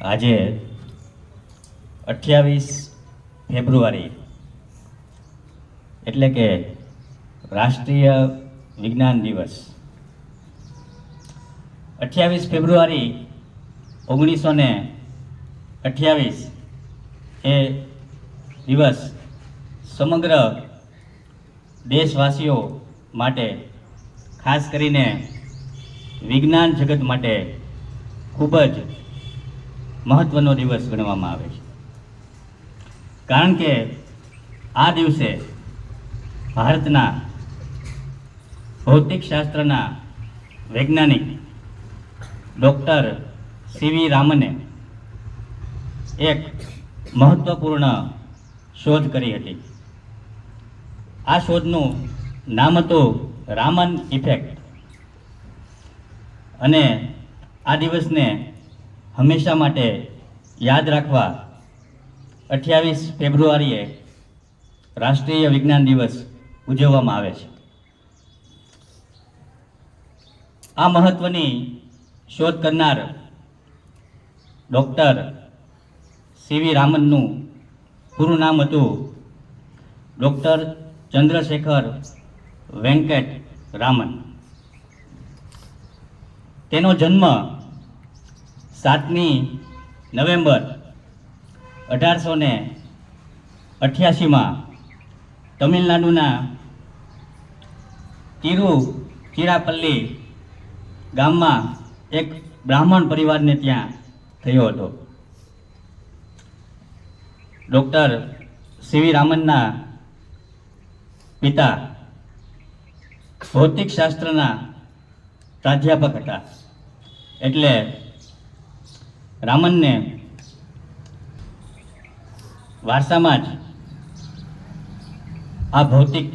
આજે અઠ્યાવીસ ફેબ્રુઆરી, એટલે કે રાષ્ટ્રીય વિજ્ઞાન દિવસ. અઠ્યાવીસ ફેબ્રુઆરી ઓગણીસો ને અઠ્યાવીસ એ દિવસ સમગ્ર દેશવાસીઓ માટે, ખાસ કરીને વિજ્ઞાન જગત માટે ખૂબ જ મહત્ત્વનો દિવસ ગણવામાં આવે છે. કારણ કે આ દિવસે ભારતના ભૌતિકશાસ્ત્રના વૈજ્ઞાનિક ડૉક્ટર સીવી રામને એક મહત્ત્વપૂર્ણ શોધ કરી હતી. આ શોધનું નામ હતું રામન ઇફેક્ટ. અને આ દિવસને હંમેશા માટે યાદ રાખવા અઠ્યાવીસ ફેબ્રુઆરીએ રાષ્ટ્રીય વિજ્ઞાન દિવસ ઉજવવામાં આવે છે. આ મહત્ત્વની શોધ કરનાર ડૉક્ટર સીવી રામનનું પૂરું નામ હતું ડૉક્ટર ચંદ્રશેખર વેંકટ રામન. તેનો જન્મ સાતમી નવેમ્બર અઢારસો ને અઠ્યાસીમાં તમિલનાડુના તિરુચિરાપલ્લી ગામમાં એક બ્રાહ્મણ પરિવારને ત્યાં થયો હતો. ડૉક્ટર સીવી રામનના પિતા ભૌતિકશાસ્ત્રના પ્રાધ્યાપક હતા. એટલે રામનને વારસામાં જ આ ભૌતિક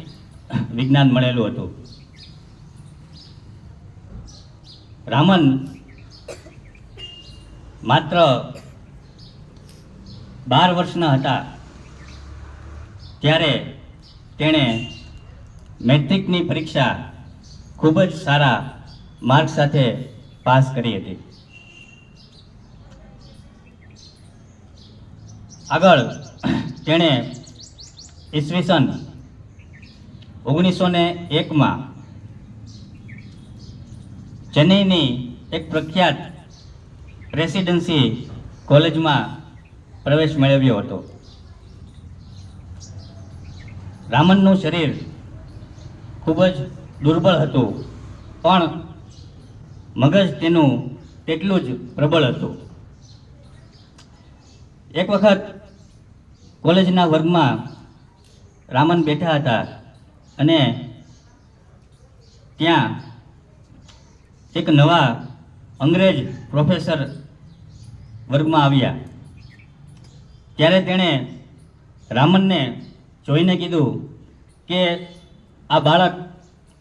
વિજ્ઞાન મળેલું હતું. રામન માત્ર બાર વર્ષના હતા ત્યારે તેણે મેટ્રિકની પરીક્ષા ખૂબ જ સારા માર્ક સાથે પાસ કરી હતી. આગળ, તેણે ઈસવીસન ઓગણીસો ને એકમાં ચેન્નઈની એક પ્રખ્યાત પ્રેસિડેન્સી કોલેજમાં પ્રવેશ મેળવ્યો હતો. રામનનું શરીર ખૂબ જ દુર્બળ હતું, પણ મગજ તેનું તેટલું જ પ્રબળ હતું. એક વખત કોલેજના વર્ગમાં રામન બેઠા હતા અને ત્યાં એક નવા અંગ્રેજ પ્રોફેસર વર્ગમાં આવ્યા. ત્યારે તેણે રામનને જોઈને કીધું કે આ બાળક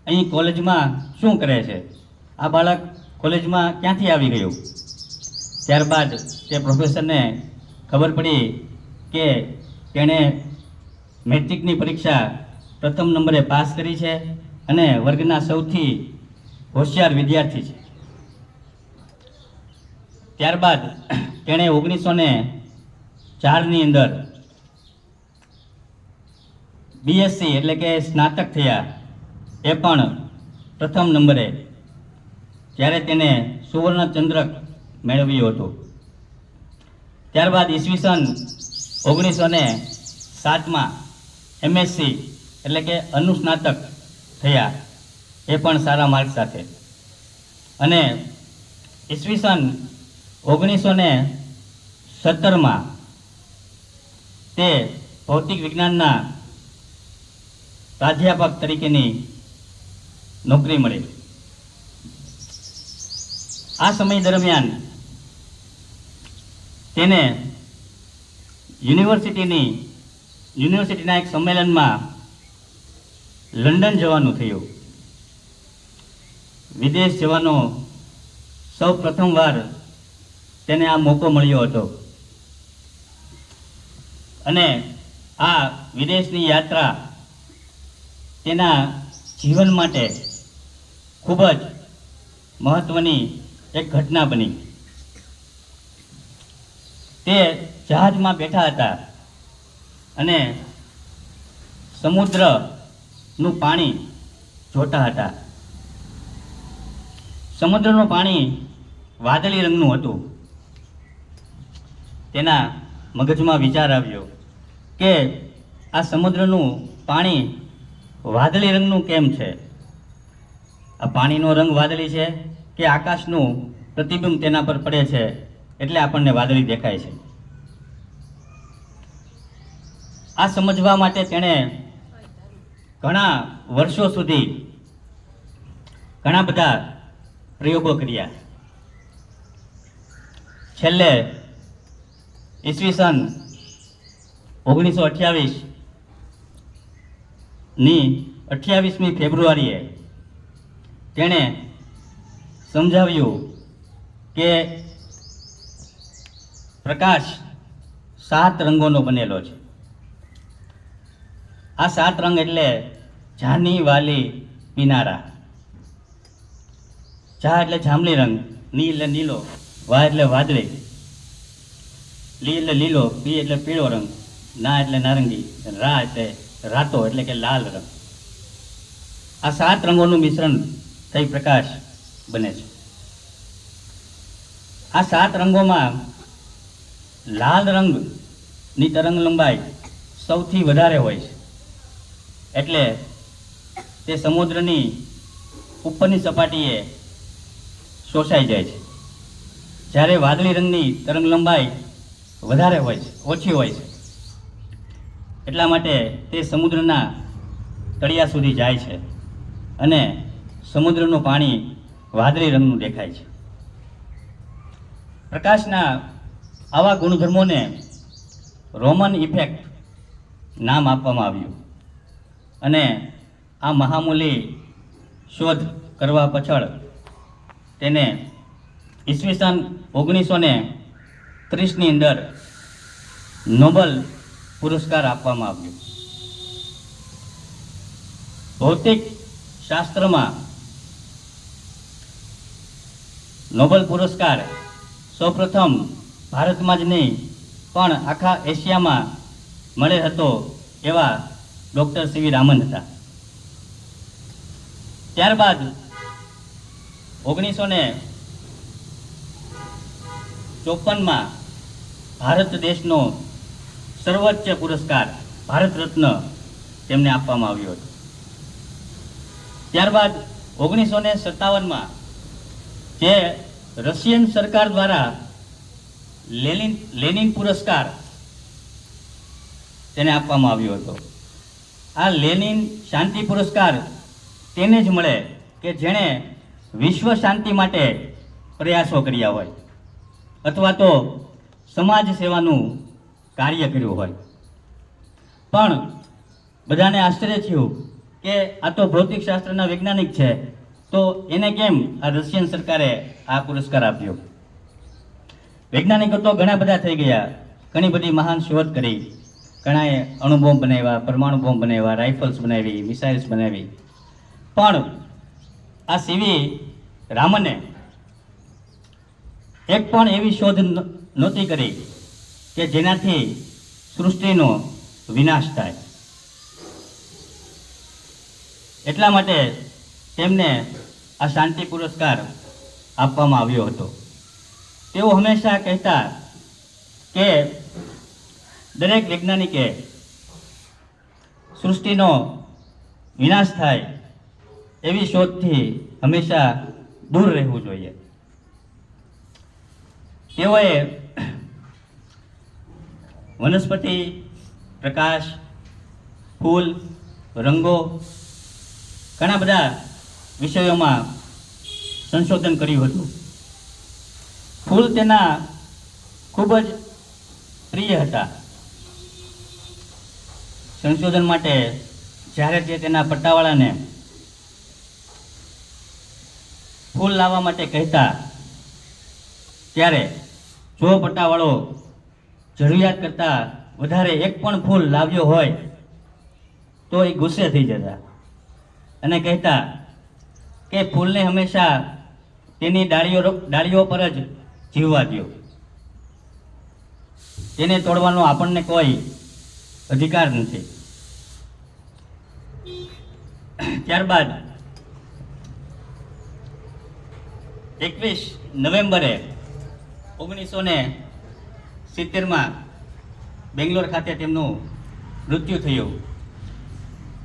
અહીં કોલેજમાં શું કરે છે? આ બાળક કોલેજમાં ક્યાંથી આવી ગયું? ત્યારબાદ તે પ્રોફેસરને ખબર પડી કે તેણે મેટ્રિકની પરીક્ષા પ્રથમ નંબરે પાસ કરી છે અને વર્ગના સૌથી હોશિયાર વિદ્યાર્થી છે. ત્યારબાદ તેણે ઓગણીસો ને ચારની અંદર બીએસસી એટલે કે સ્નાતક થયા એ પણ પ્રથમ નંબરે ત્યારે તેને સુવર્ણ ચંદ્રક મેળવ્યું હતું. ત્યારબાદ ઈસવીસન ઓગણીસો ને સાતમાં એમએસસી એટલે કે અનુસ્નાતક થયા. એ પણ સારા માર્ક સાથે. અને ઈસવીસન ઓગણીસો ને સત્તરમાં તે ભૌતિક વિજ્ઞાનના પ્રાધ્યાપક તરીકેની નોકરી મળી. આ સમય દરમિયાન તેને યુનિવર્સિટીની, યુનિવર્સિટીના એક સંમેલનમાં લંડન જવાનું થયું. વિદેશ જવાનો સૌ પ્રથમવાર તેને આ મોકો મળ્યો હતો. અને આ વિદેશની યાત્રા તેના જીવન માટે ખૂબ જ મહત્ત્વની એક ઘટના બની. તે જહાજમાં બેઠા હતા અને સમુદ્રનું પાણી જોતા હતા. સમુદ્રનું પાણી વાદળી રંગનું હતું. તેના મગજમાં વિચાર આવ્યો કે આ સમુદ્રનું પાણી વાદળી રંગનું કેમ છે? આ પાણીનો રંગ વાદળી છે કે આકાશનું પ્રતિબિંબ તેના પર પડે છે? એટલે આપણને વાદળી દેખાય છે. આ સમજવા માટે તેણે ઘણા વર્ષો સુધી ઘણા બધા પ્રયોગો કર્યા. છેલ્લે ઈસવીસન ઓગણીસો અઠ્યાવીસની અઠ્યાવીસમી ફેબ્રુઆરીએ તેણે સમજાવ્યું કે પ્રકાશ સાત રંગોનો બનેલો છે. આ સાત રંગ એટલે જાની, વાલી, પિનારા. જા એટલે જાંબલી રંગ, ની એટલે નીલો, વા એટલે વાદળી, લી એટલે લીલો, પી એટલે પીળો રંગ, ના એટલે નારંગી, રા એટલે રાતો એટલે કે લાલ રંગ. આ સાત રંગોનું મિશ્રણ થઈ પ્રકાશ બને છે. આ સાત રંગોમાં લાલ રંગની તરંગ લંબાઈ સૌથી વધારે હોય છે. એટલે તે સમુદ્રની ઉપરની સપાટીએ શોષાઈ જાય છે. જ્યારે વાદળી રંગની તરંગ લંબાઈ વધારે હોય છે, ઓછી હોય છે. એટલા માટે તે સમુદ્રના તળિયા સુધી જાય છે અને સમુદ્રનું પાણી વાદળી રંગનું દેખાય છે. પ્રકાશના આવા ગુણધર્મોને રોમન ઇફેક્ટ નામ આપવામાં આવ્યું. અને આ મહામૂલી શોધ કરવા પાછળ તેને ઈસવીસન ઓગણીસો ને ત્રીસની અંદર નોબલ પુરસ્કાર આપવામાં આવ્યો. ભૌતિક શાસ્ત્રમાં નોબલ પુરસ્કાર સૌપ્રથમ ભારતમાં જ નહીં, પણ આખા એશિયામાં મળે હતો એવા ડૉક્ટર સીવી રામન હતા. ત્યારબાદ ઓગણીસો ને ચોપનમાં ભારત દેશનો સર્વોચ્ચ પુરસ્કાર ભારત રત્ન તેમને આપવામાં આવ્યો હતો. ત્યારબાદ ઓગણીસો ને સત્તાવનમાં જે રશિયન સરકાર દ્વારા લેનિન લેનિન પુરસ્કાર તેને આપવામાં આવ્યો હતો. આ લેનિન શાંતિ પુરસ્કાર તેને જ મળે કે જેણે વિશ્વ શાંતિ માટે પ્રયાસો કર્યા હોય અથવા તો સમાજ સેવાનું કાર્ય કર્યું હોય. પણ બધાને આશ્ચર્ય થયું કે આ તો ભૌતિક શાસ્ત્રના વૈજ્ઞાનિક છે, તો એને કેમ આ રશિયન સરકારે આ પુરસ્કાર આપ્યો? વૈજ્ઞાનિકો તો ઘણા બધા થઈ ગયા. ઘણી બધી મહાન શોધ કરી. ઘણાએ અણુબોમ્બ બનાવ્યા, પરમાણુ બોમ્બ બનાવ્યા, રાઇફલ્સ બનાવી, મિસાઇલ્સ બનાવી. પણ આ સીવી રામને એક પણ એવી શોધ નહોતી કરી કે જેનાથી સૃષ્ટિનો વિનાશ થાય. એટલા માટે તેમને આ શાંતિ પુરસ્કાર આપવામાં આવ્યો હતો. તેઓ હંમેશા કહેતા કે દરેક વૈજ્ઞાનિકે સૃષ્ટિનો વિનાશ થાય એવી શોધથી હંમેશા દૂર રહેવું જોઈએ. તેઓએ વનસ્પતિ, પ્રકાશ, ફૂલ, રંગો, ઘણા બધા વિષયોમાં સંશોધન કર્યું હતું. ફૂલ તેના ખૂબ જ પ્રિય હતા. સંશોધન માટે જ્યારે તે તેના પટ્ટાવાળાને ફૂલ લાવવા માટે કહેતા, ત્યારે જો પટ્ટાવાળો જરૂરિયાત કરતાં વધારે એક પણ ફૂલ લાવ્યો હોય, તો એ ગુસ્સે થઈ જતા અને કહેતા કે ફૂલને હંમેશા તેની ડાળીઓ ડાળીઓ પર જ જીવવા દો તેને તોડવાનો આપણને કોઈ અધિકાર નથી. ત્યારબાદ એકવીસ નવેમ્બરે ઓગણીસો ને સિત્તેરમાં બેંગ્લોર ખાતે તેમનું મૃત્યુ થયું.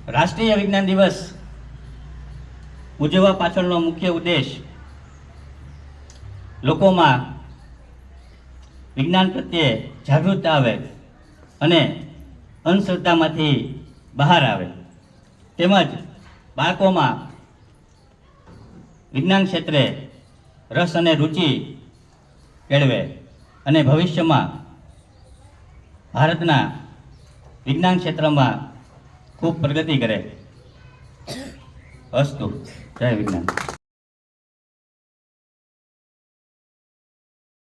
રાષ્ટ્રીય વિજ્ઞાન દિવસ ઉજવવા પાછળનો મુખ્ય ઉદ્દેશ લોકોમાં વિજ્ઞાન પ્રત્યે જાગૃતતા આવે અને અંધશ્રદ્ધામાંથી બહાર આવે. તેમજ બાળકોમાં વિજ્ઞાન ક્ષેત્રે રસ અને રુચિ કેળવે અને ભવિષ્યમાં ભારતના વિજ્ઞાન ક્ષેત્રમાં ખૂબ પ્રગતિ કરે. અસ્તુ. જય વિજ્ઞાન.